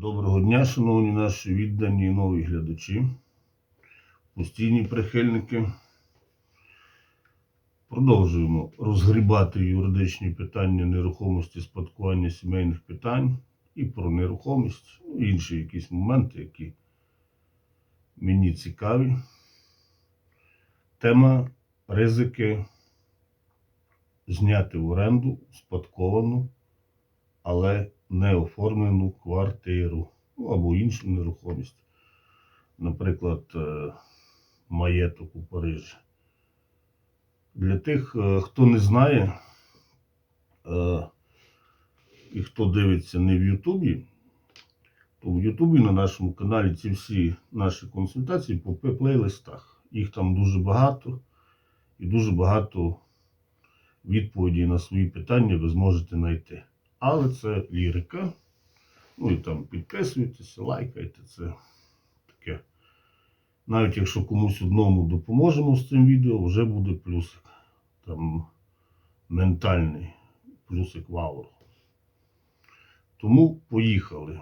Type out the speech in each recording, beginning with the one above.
Доброго дня, шановні наші віддані і нові глядачі, постійні прихильники. Продовжуємо розгрібати юридичні питання нерухомості, спадкування сімейних питань і про нерухомість, ну, інші якісь моменти, які мені цікаві. Тема ризики зняти в оренду спадковану, але не оформлену квартиру ну, або іншу нерухомість. Наприклад, е, маєток у Парижі. Для тих, е, хто не знає е, і хто дивиться не в Ютубі, то в Ютубі на нашому каналі ці всі наші консультації по плейлистах. Їх там дуже багато і дуже багато відповідей на свої питання ви зможете знайти. Але це лірика. Ну і там підписуйтеся, лайкайте це таке. Навіть якщо комусь одному допоможемо з цим відео, вже буде плюсик. Там ментальний плюсик в ауру. Тому поїхали.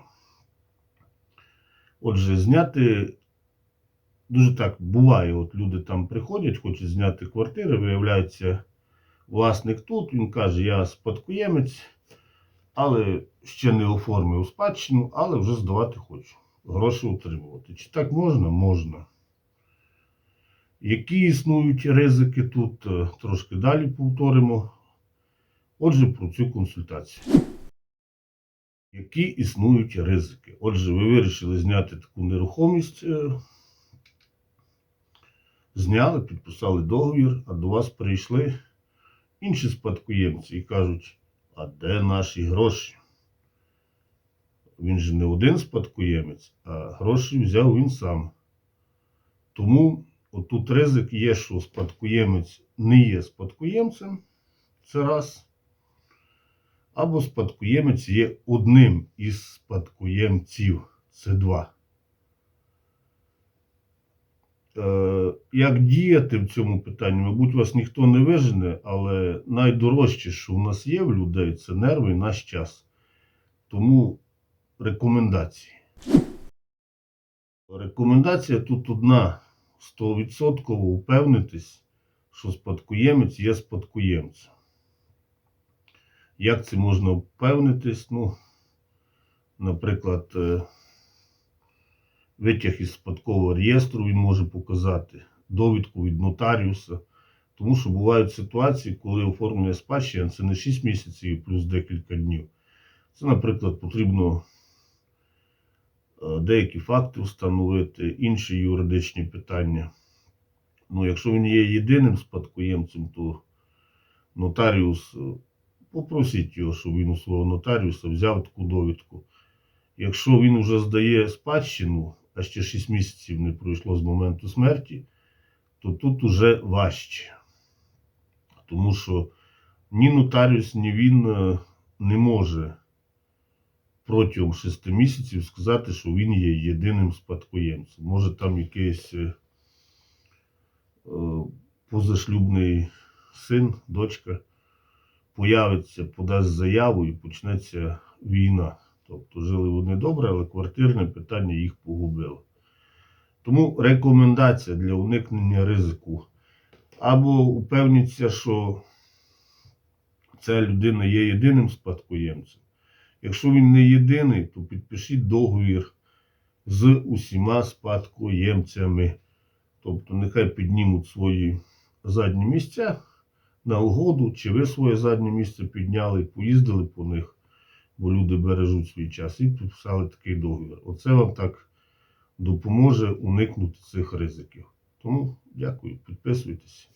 Отже, зняти дуже так буває. От люди там приходять, хочуть зняти квартири, виявляється, власник тут, він каже, я спадкоємець, але ще не оформив спадщину, але вже здавати хочу. Гроші отримувати. Чи так можна? Можна. Які існують ризики тут, е, трошки далі повторимо. Отже, про цю консультацію. Які існують ризики? Отже, ви вирішили зняти таку нерухомість, е, зняли, підписали договір, а до вас прийшли інші спадкоємці і кажуть, а де наші гроші? Він же не один спадкоємець, а гроші взяв він сам. Тому отут ризик є, що спадкоємець не є спадкоємцем, це раз. Або спадкоємець є одним із спадкоємців, це два. Як діяти в цьому питанні, мабуть, вас ніхто не вижене, але найдорожче, що в нас є в людей, це нерви і наш час. Тому рекомендації. Рекомендація тут одна: 100% упевнитись, що спадкоємець є спадкоємцем. Як це можна впевнитись? Ну, наприклад, е, витяг із спадкового реєстру він може показати, довідку від нотаріуса. Тому що бувають ситуації, коли оформлення спадщини це не 6 місяців плюс декілька днів. Це, наприклад, потрібно е, деякі факти встановити, інші юридичні питання. Ну, якщо він є єдиним спадкоємцем, то нотаріус, е, попросіть його, щоб він у свого нотаріуса взяв таку довідку. Якщо він вже здає спадщину, а ще 6 місяців не пройшло з моменту смерті, то тут уже важче. Тому що ні нотаріус, ні він е, не може протягом 6 місяців сказати, що він є єдиним спадкоємцем. Може там якийсь е, е, позашлюбний син, дочка появиться, подасть заяву і почнеться війна. Тобто жили вони добре, але квартирне питання їх погубило. Тому рекомендація для уникнення ризику. Або упевніться, що ця людина є єдиним спадкоємцем. Якщо він не єдиний, то підпишіть договір з усіма спадкоємцями. Тобто, нехай піднімуть свої задні місця на угоду, чи ви своє заднє місце підняли, поїздили по них, бо люди бережуть свій час, і підписали такий договір. Оце вам так допоможе уникнути цих ризиків. Тому дякую, підписуйтесь.